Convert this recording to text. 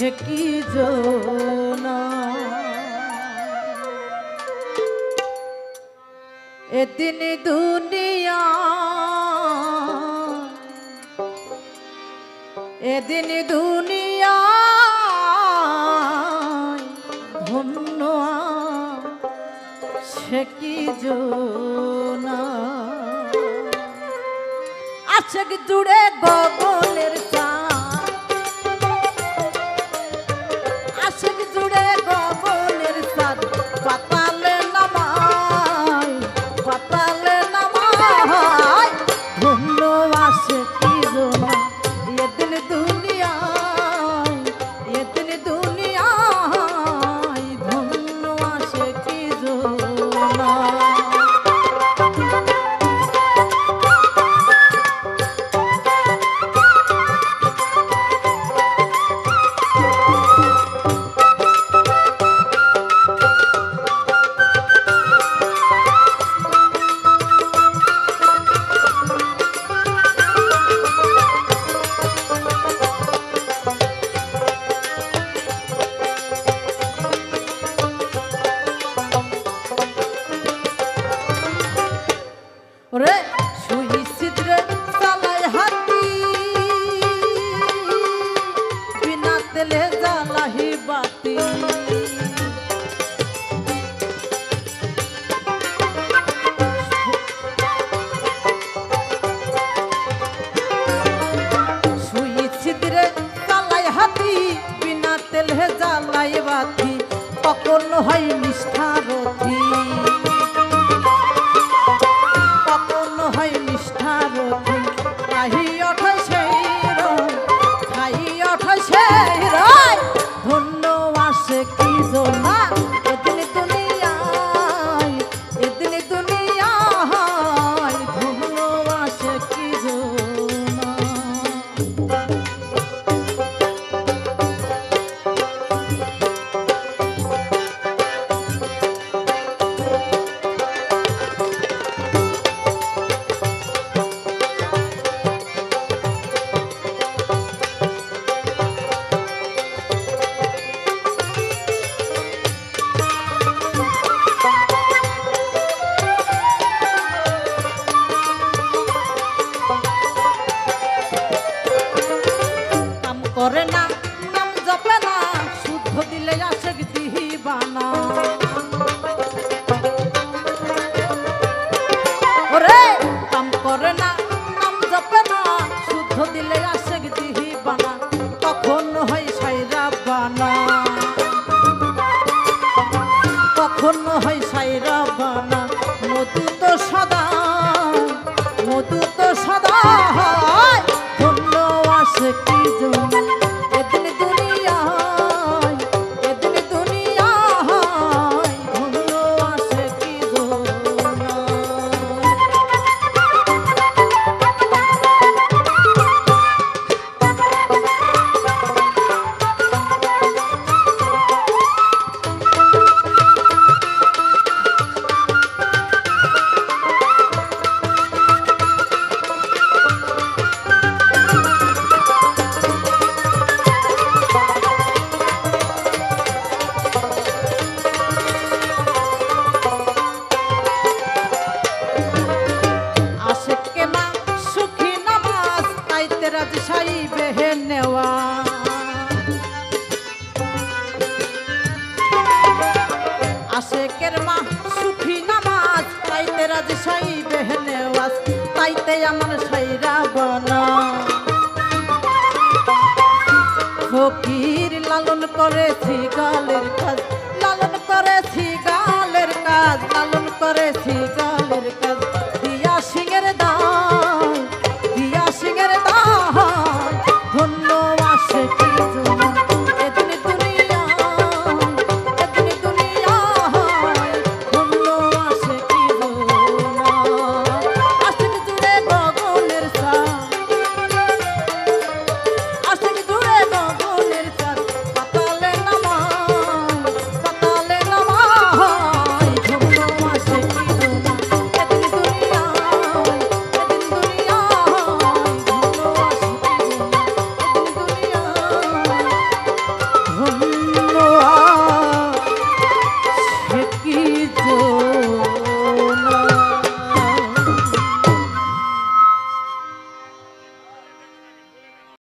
সে কি যৌনা এদিন দুনিয়া এদিন দুনিয়া, ধন্য সে কি যৌনা আশেক জুড়ে গগনের চা কখনো হয় নিষ্ঠারথী সাজ শাড়ি নেওয়া। আশেকের মা সুখী নামাজ, তাইতে রাজ শাড়ি বেহে নেওয়াজ, তাইতে আমার সাইরা বনা ফকির লালন করেছি গালের কাজ, লালন করেছি গালের কাজ, লালন করেছি গালের